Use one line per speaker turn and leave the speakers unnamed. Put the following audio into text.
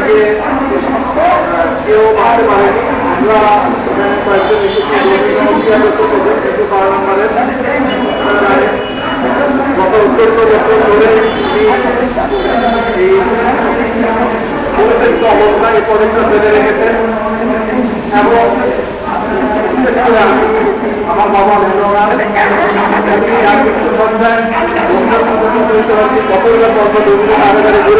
থেকে কেউ বাঁচতে পারেনি আমরা কয়েকজন এসেছি বারো নম্বরের গত উত্তর বছর ধরে পরিত্যক্ত অবস্থায় পদক্ষেপ ফেলে রেখেছেন এবং বিশেষ করে আমি আমার বাবা আর সন্ধ্যায় বন্ধুর মতো বিশ্বভারতী কতবার